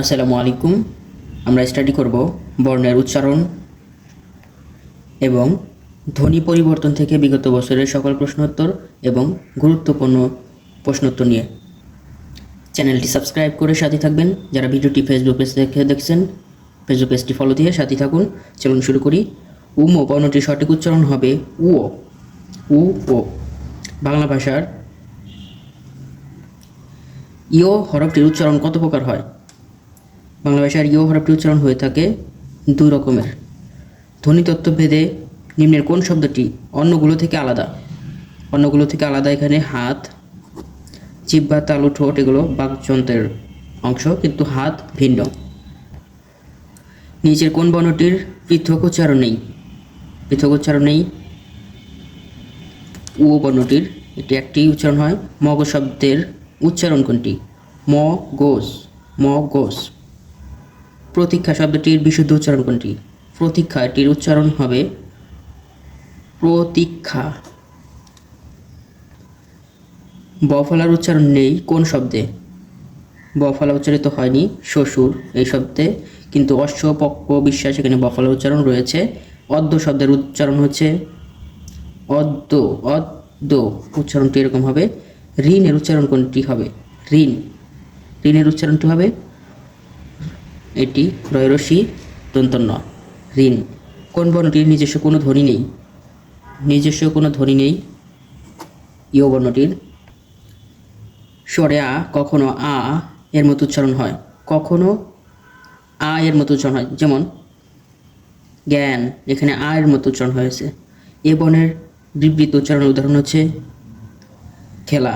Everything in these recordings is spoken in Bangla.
আসসালামু আলাইকুম। আমরা স্টাডি করব বর্ণের উচ্চারণ এবং ধ্বনি পরিবর্তন থেকে বিগত বছরের সকল প্রশ্নোত্তর এবং গুরুত্বপূর্ণ প্রশ্নোত্তর নিয়ে। চ্যানেলটি সাবস্ক্রাইব করে সাথে থাকবেন। যারা ভিডিওটি ফেসবুক পেজ থেকে দেখছেন ফেসবুক পেজটি ফলো দিয়ে সাথে থাকুন। চলুন শুরু করি। উমো বর্ণটির সঠিক উচ্চারণ হবে উ ও। উ ও। বাংলা ভাষার ইও হরফটির উচ্চারণ কত প্রকার হয়? বাংলা ভাষার ইও হরফটির উচ্চারণ হয়ে থাকে দুই রকমের ধ্বনিতত্ত্ব ভেদে নিম্নের কোন শব্দটি অন্যগুলো থেকে আলাদা? অন্যগুলো থেকে আলাদা এখানে হাত, জিহ্বা, তালু, ঠোঁট এগুলো বাকযন্ত্রের অংশ, কিন্তু হাত ভিন্ন। নিচের কোন বর্ণটির পৃথক উচ্চারণ নেই? পৃথক উচ্চারণ নেই। উ বর্ণটির এটি একটি উচ্চারণ হয়। মগ শব্দের উচ্চারণ কোনটি? ম গোস ম গোস প্রতীক্ষা শব্দটির বিশুদ্ধ উচ্চারণ কোনটি? প্রতীক্ষা এটির উচ্চারণ হবে প্রতীক্ষা। বফলার উচ্চারণ নেই কোন শব্দে? বফলা উচ্চারিত হয়নি, শ্বশুর এই শব্দে, কিন্তু অশ্ব পক্ষ বিশ্বাস এখানে বফলা উচ্চারণ রয়েছে। অদ্য শব্দের উচ্চারণ হচ্ছে অদ্য অদ্য উচ্চারণটি এরকম হবে। ঋণের উচ্চারণ কোনটি হবে? ঋণ। ঋণের উচ্চারণটি হবে এটি রয়রসি দন্তন্য ঋণ। কোন বর্ণটির নিজস্ব কোনো ধ্বনি নেই? নিজস্ব কোনো ধ্বনি নেই। ইয় বর্ণটির। স্বরে আ, কখনো আ, এর মতো উচ্চারণ হয়। কখনো আ, এর মতো উচ্চারণ হয়। যেমন, জ্ঞান, এখানে আ, এর মতো উচ্চারণ হয়েছে। এ বর্ণের বিবৃত উচ্চারণের উদাহরণ হচ্ছে, খেলা।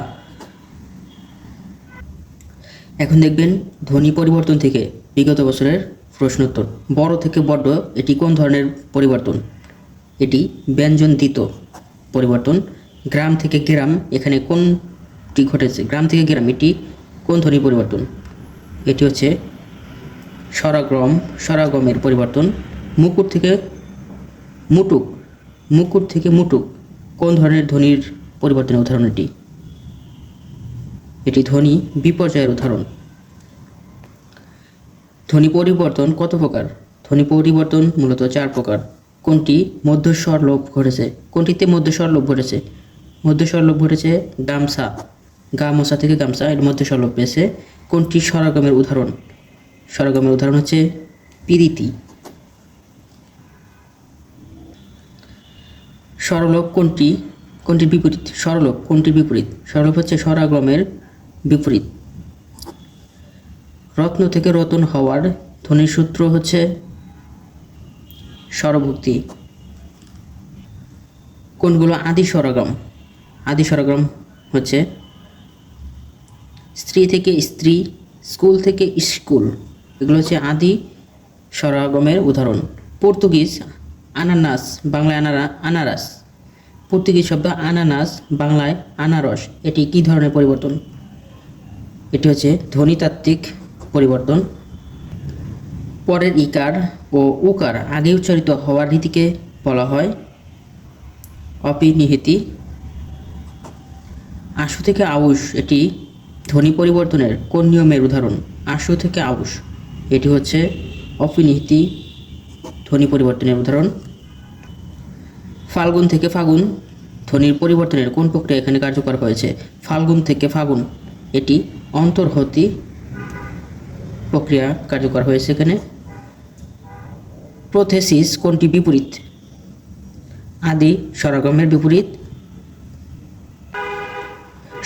এখন দেখবেন ধ্বনি পরিবর্তন থেকে বিগত বছরের প্রশ্নোত্তর। বড় থেকে বড্ড এটি কোন ধরনের পরিবর্তন? এটি ব্যঞ্জন দিত পরিবর্তন। গ্রাম থেকে গ্রাম, এখানে কোনটি ঘটেছে? গ্রাম থেকে গ্রাম, এটি কোন ধ্বনি পরিবর্তন? এটি হচ্ছে স্বরাগ্রম সরাগমের পরিবর্তন। মুকুট থেকে মুটুক, মুকুট থেকে মুটুক, কোন ধরনের ধ্বনির পরিবর্তনের উদাহরণ এটি এটি ধ্বনি বিপর্যয়ের উদাহরণ। ধ্বনি পরিবর্তন কত প্রকার? ধ্বনি পরিবর্তন মূলত চার প্রকার। কোনটি? মধ্যস্বর লোভ ঘটেছে। কোনটিতে মধ্যস্বর লোভ ঘটেছে? মধ্যস্বর লোভ ঘটেছে গামছা। গামছা থেকে গামছা, এর মধ্যস্বর লোপ পেয়েছে। কোনটি? স্বরাগমের উদাহরণ। স্বরাগমের উদাহরণ হচ্ছে পিরিতি। স্বরলোপ কোনটি? কোনটির বিপরীত? স্বরলোপ কোনটির বিপরীত? স্বরলোপ হচ্ছে স্বরাগমের বিপরীত। রত্ন থেকে রতন হওয়ার ধ্বনির সূত্র হচ্ছে স্বরভুক্তি। কোনগুলো? আদি স্বরগম। আদি স্বরগম হচ্ছে স্ত্রী থেকে স্ত্রী, স্কুল থেকে স্কুল। এগুলো হচ্ছে আদি স্বরাগমের উদাহরণ। পর্তুগিজ, আনানাস, বাংলায় আনারা আনারাস। পর্তুগিজ শব্দ আনানাস, বাংলায় আনারস। এটি কী ধরনের পরিবর্তন? এটি হচ্ছে ধ্বনিতাত্ত্বিক পরিবর্তন। পরের ইকার ও উকার আগে উচ্চারিত হওয়ার রীতিকে বলা হয় অপিনিহিতি। আশু থেকে আউশ এটি ধ্বনি পরিবর্তনের কোন নিয়মের উদাহরণ? আশু থেকে আউশ এটি হচ্ছে অপিনিহিতি ধ্বনি পরিবর্তনের উদাহরণ। ফাল্গুন থেকে ফাগুন ধ্বনির পরিবর্তনের কোন প্রক্রিয়া এখানে কার্যকর হয়েছে? ফাল্গুন থেকে ফাগুন এটি অন্তর্হতি প্রক্রিয়া কার্যকর হয়েছে এখানে। প্রোথেসিস কোনটি বিপরীত? আদি স্বরাগমের বিপরীত।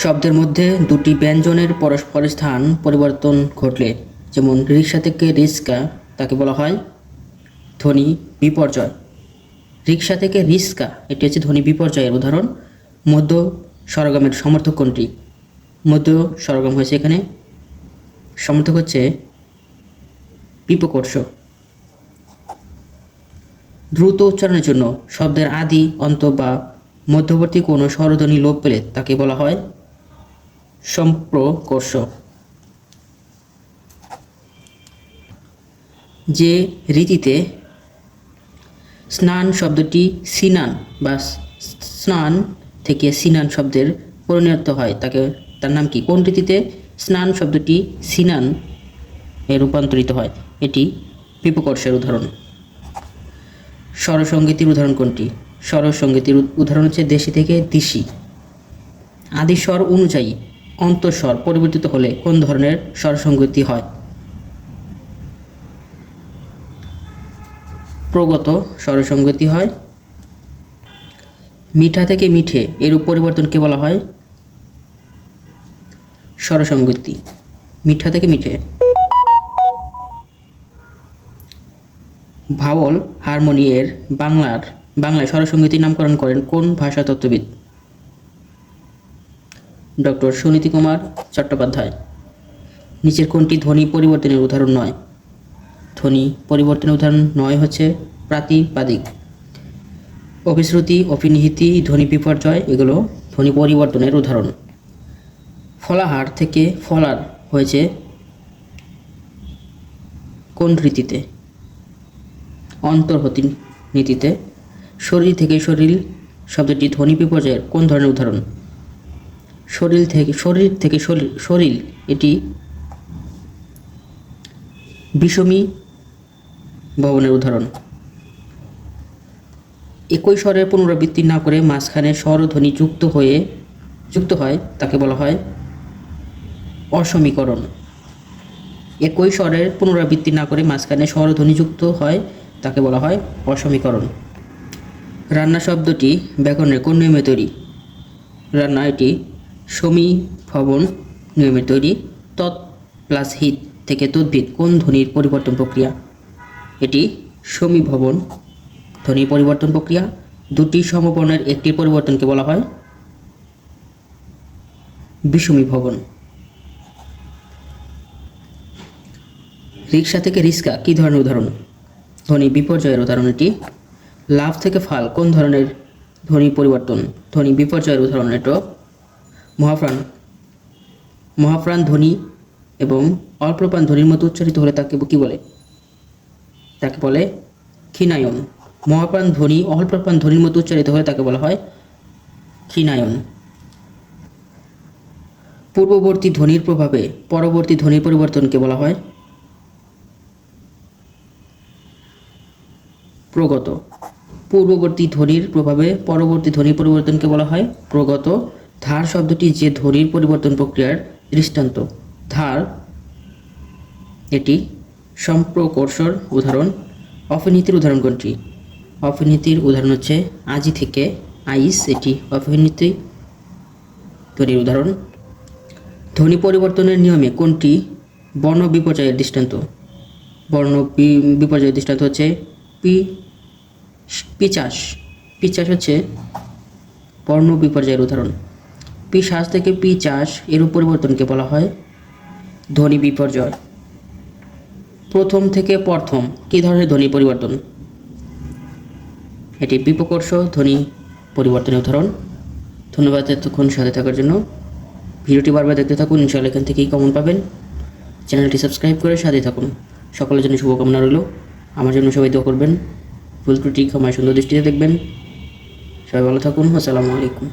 শব্দের মধ্যে দুটি ব্যঞ্জনের পরস্পর স্থান পরিবর্তন ঘটলে, যেমন রিক্সা থেকে রিস্কা তাকে বলা হয় ধ্বনি বিপর্যয়। রিক্সা থেকে রিস্কা, এটি হচ্ছে ধ্বনি বিপর্যয়ের উদাহরণ। মধ্য স্বরগমের সমর্থক কোনটি? মধ্য সরগম হয়েছে এখানে। সমর্থক হচ্ছে বিপকর্ষ দ্রুত উচ্চারণের জন্য শব্দের আদি, অন্ত বা মধ্যবর্তী কোনো স্বরধ্বনি লোপ পেলে তাকে বলা হয় সম্প্রকর্ষ। যে রীতিতে স্নান শব্দটি সিনান বা স্নান থেকে সিনান শব্দের পরিণত হয়, তাকে, তার নাম কি? কোন রীতিতে স্নান শব্দটি সিনান এ রূপান্তরিত হয়? এটি বিপকর্ষের উদাহরণ। স্বরসঙ্গীতির উদাহরণ কোনটি? স্বরসঙ্গীতির উদাহরণ হচ্ছে দেশি থেকে দিশি। আদি স্বর অনুযায়ী অন্তঃস্বর পরিবর্তিত হলে কোন ধরনের স্বরসঙ্গতি হয়? প্রগত স্বরসঙ্গতি হয়। মিঠা থেকে মিঠে এরূপ পরিবর্তনকে বলা হয় স্বরসঙ্গতি মিঠা থেকে মিঠে ভাওয়াল হারমোনি এর বাংলার, বাংলায় স্বরসঙ্গীতির নামকরণ করেন কোন ভাষা তত্ত্ববিদ ডক্টর সুনীতি কুমার চট্টোপাধ্যায়। নিচের কোনটি ধ্বনি পরিবর্তনের উদাহরণ নয়? ধ্বনি পরিবর্তনের উদাহরণ নয় হচ্ছে প্রাতিপাদিক। অভিশ্রুতি, অভিনিহিতি, ধ্বনি বিপর্যয় এগুলো ধ্বনি পরিবর্তনের উদাহরণ। ফলাহার থেকে ফলার হয়েছে কোন রীতিতে? অন্তর্হতি নীতিতে শরীর থেকে শরীর শব্দটি ধ্বনি বিপর্যয়ের কোন ধরনের উদাহরণ? শরীর থেকে শরীর থেকে শরীর শরীর এটি বিষমী ভবনের উদাহরণ। একই স্বরের পুনরাবৃত্তি না করে মাঝখানে স্বরধ্বনি যুক্ত হয়ে, যুক্ত হয়, তাকে বলা হয় অসমীকরণ। একই স্বরের পুনরাবৃত্তি না করে মাঝখানে স্বরধ্বনি যুক্ত হয় তাকে বলা হয় অসমীকরণ। রান্না শব্দটি ব্যাকরণের কোন নিয়মে তৈরি? রান্না এটি সমীভবন নিয়মে তৈরি, তৎ প্লাস হিত থেকে তদ্ভিদ কোন ধ্বনির পরিবর্তন প্রক্রিয়া? এটি সমীভবন ধ্বনি পরিবর্তন প্রক্রিয়া। দুটি সমবর্ণের একটি পরিবর্তনকে বলা হয় বিষমী ভবন রিক্সা থেকে রিক্সা কী ধরনের উদাহরণ? ধ্বনি বিপর্যয়ের উদাহরণ এটি লাভ থেকে ফাল, কোন ধরনের ধ্বনি পরিবর্তন? ধ্বনি বিপর্যয়ের উদাহরণ এটো। মহাপ্রাণ। মহাপ্রাণ ধ্বনি এবং অল্পপ্রাণ ধ্বনির মতো উচ্চারিত হলে তাকে কী বলে? তাকে বলে ক্ষীণায়ন। মহাপ্রাণ ধ্বনি অল্পপ্রাণ ধ্বনির মতো উচ্চারিত হলে তাকে বলা হয় ক্ষীণায়ন। পূর্ববর্তী ধ্বনির প্রভাবে পরবর্তী ধ্বনির পরিবর্তনকে বলা হয় প্রগত। পূর্ববর্তী ধ্বনির প্রভাবে পরবর্তী ধ্বনির পরিবর্তনকে বলা হয় প্রগত। ধার শব্দটি যে ধ্বনির পরিবর্তন প্রক্রিয়ার দৃষ্টান্ত। ধার এটি সম্প্রকর্ষর উদাহরণ। অপনীতির উদাহরণ কোনটি? অপনীতির উদাহরণ হচ্ছে আজি থেকে আইস এটি অপনীতি ধ্বনির উদাহরণ। ধ্বনি পরিবর্তনের নিয়মে কোনটি বর্ণ বিপর্যয়ের দৃষ্টান্ত? বর্ণ বিপর্যয়ের দৃষ্টান্ত হচ্ছে পি পিচাস পিচাস হচ্ছে বর্ণ বিপর্যয়ের উদাহরণ। পি শ্বাস থেকে পি চাষ এরূপ পরিবর্তনকে বলা হয় ধ্বনি বিপর্যয়। প্রথম থেকে প্রথম কী ধরনের ধ্বনি পরিবর্তন? এটি বিপকর্ষ ধ্বনি পরিবর্তনের উদাহরণ। ধন্যবাদ এতক্ষণ সাথে থাকার জন্য। ভিডিওটি বারবার দেখতে থাকুন। ইনশাআল্লাহ এখান থেকেই কমন পাবেন। চ্যানেলটি সাবস্ক্রাইব করে সাথে থাকুন। সকলের জন্য শুভকামনা রইল। আমার জন্য সবাই দোয়া করবেন। ভুল ত্রুটি ক্ষমায় সুন্দর দৃষ্টিতে দেখবেন। সবাই ভালো থাকুন আসসালামু আলাইকুম।